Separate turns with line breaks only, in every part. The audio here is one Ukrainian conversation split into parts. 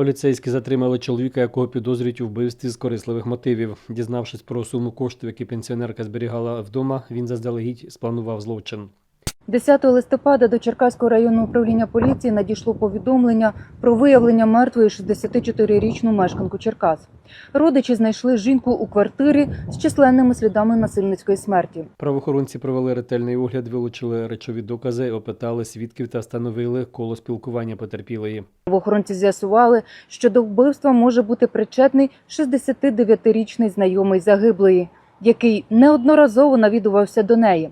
Поліцейські затримали чоловіка, якого підозрюють у вбивстві з корисливих мотивів. Дізнавшись про суму коштів, які пенсіонерка зберігала вдома, він заздалегідь спланував злочин.
10 листопада до Черкаського районного управління поліції надійшло повідомлення про виявлення мертвої 64-річну мешканку Черкас. Родичі знайшли жінку у квартирі з численними слідами насильницької смерті.
Правоохоронці провели ретельний огляд, вилучили речові докази, опитали свідків та встановили коло спілкування потерпілої.
Правоохоронці з'ясували, що до вбивства може бути причетний 69-річний знайомий загиблої, який неодноразово навідувався до неї.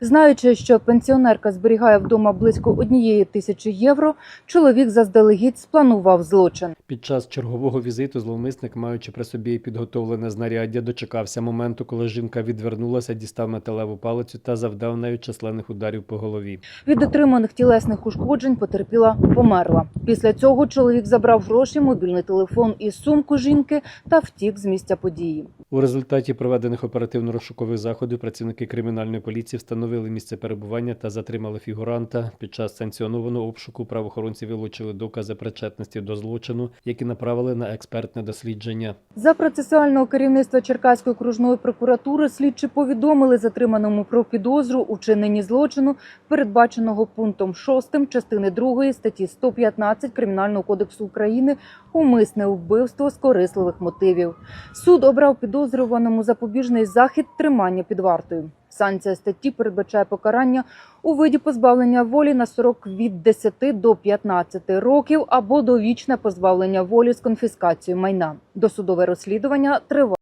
Знаючи, що пенсіонерка зберігає вдома близько однієї тисячі євро, чоловік заздалегідь спланував злочин.
Під час чергового візиту зловмисник, маючи при собі підготовлене знаряддя, дочекався моменту, коли жінка відвернулася, дістав металеву палицю та завдав нею численних ударів по голові.
Від отриманих тілесних ушкоджень потерпіла померла. Після цього чоловік забрав гроші, мобільний телефон і сумку жінки та втік з місця події.
У результаті проведених оперативно-розшукових заходів працівники кримінальної поліції встановили місце перебування та затримали фігуранта. Під час санкціонованого обшуку правоохоронці вилучили докази причетності до злочину, які направили на експертне дослідження.
За процесуального керівництва Черкаської окружної прокуратури слідчі повідомили затриманому про підозру у чиненні злочину, передбаченого пунктом 6 частини 2 статті 115 Кримінального кодексу України умисне вбивство з корисливих мотивів. Суд обрав підозрюваному запобіжний захід тримання під вартою. Санкція статті передбачає покарання у виді позбавлення волі на срок від 10 до 15 років або довічне позбавлення волі з конфіскацією майна. Досудове розслідування триває.